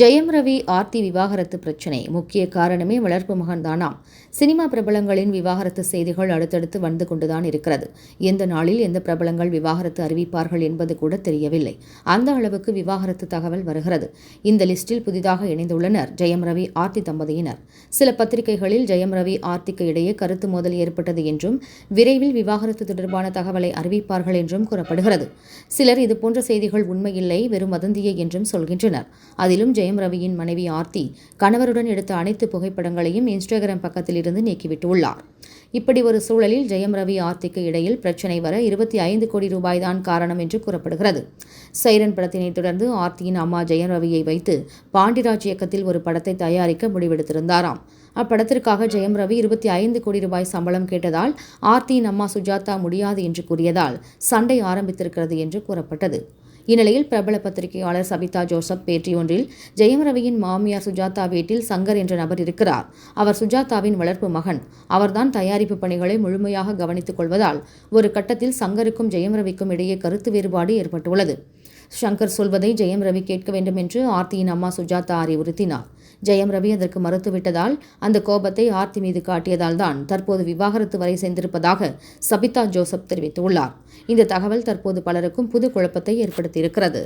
ஜெயம் ரவி ஆர்த்தி விவாகரத்து பிரச்சினை. முக்கிய காரணமே வளர்ப்பு மகன் தானாம் சினிமா பிரபலங்களின் விவாகரத்து செய்திகள் அடுத்தடுத்து வந்து கொண்டுதான் இருக்கிறது. எந்த நாளில் எந்த பிரபலங்கள் விவாகரத்து அறிவிப்பார்கள் என்பது கூட தெரியவில்லை. அந்த அளவுக்கு விவாகரத்து தகவல் வருகிறது. இந்த லிஸ்டில் புதிதாக இணைந்துள்ளனர் ஜெயம் ரவி ஆர்த்தி தம்பதியினர். சில பத்திரிகைகளில் ஜெயம் ரவி ஆர்த்திக்கு இடையே கருத்து மோதல் ஏற்பட்டது என்றும் விரைவில் விவாகரத்து தொடர்பான தகவலை அறிவிப்பார்கள் என்றும் கூறப்படுகிறது. சிலர் இதுபோன்ற செய்திகள் உண்மையில்லை வெறும் வதந்தியே என்றும் சொல்கின்றனர். அதிலும் ஜெயம் ரவியின் மனைவி ஆர்த்தி கணவருடன் எடுத்த அனைத்து புகைப்படங்களையும் இன்ஸ்டாகிராம் பக்கத்திலிருந்து நீக்கிவிட்டுள்ளார். இப்படி ஒரு சூழலில் ஜெயம் ரவி ஆர்த்திக்கு இடையில் பிரச்சினை வர இருபத்தி ஐந்து கோடி ரூபாய் தான் காரணம் என்று கூறப்படுகிறது. சைரன் படத்தினை தொடர்ந்து ஆர்த்தியின் அம்மா ஜெயம் ரவியை வைத்து பாண்டிராஜ் இயக்கத்தில் ஒரு படத்தை தயாரிக்க முடிவெடுத்திருந்தாராம். அப்படத்திற்காக ஜெயம் ரவி இருபத்தி ஐந்து கோடி ரூபாய் சம்பளம் கேட்டதால் ஆர்த்தியின் அம்மா சுஜாதா முடியாது என்று கூறியதால் சண்டை ஆரம்பித்திருக்கிறது என்று கூறப்பட்டது. இந்நிலையில் பிரபல பத்திரிகையாளர் சபிதா ஜோசப் பேட்டி ஒன்றில் ஜெயம் ரவியின் மாமியார் சுஜாதா வீட்டில் சங்கர் என்ற நபர் இருக்கிறார். அவர் சுஜாதாவின் வளர்ப்பு மகன். அவர்தான் தயாரிப்பு பணிகளை முழுமையாக கவனித்துக் கொள்வதால் ஒரு கட்டத்தில் சங்கருக்கும் ஜெயம் ரவிக்கும் இடையே கருத்து வேறுபாடு ஏற்பட்டுள்ளது. ஷங்கர் சொல்வதை ஜெயம் ரவி கேட்க வேண்டும் என்று ஆர்த்தியின் அம்மா சுஜாதா அறிவுறுத்தினார். ஜெயம் ரவி அதற்கு மறுத்துவிட்டதால் அந்த கோபத்தை ஆர்த்தி மீது காட்டியதால் தான் தற்போது விவாகரத்து வரை சென்றிருப்பதாக சபிதா ஜோசப் தெரிவித்துள்ளார். இந்த தகவல் தற்போது பலருக்கும் புது குழப்பத்தை ஏற்படுத்தியிருக்கிறது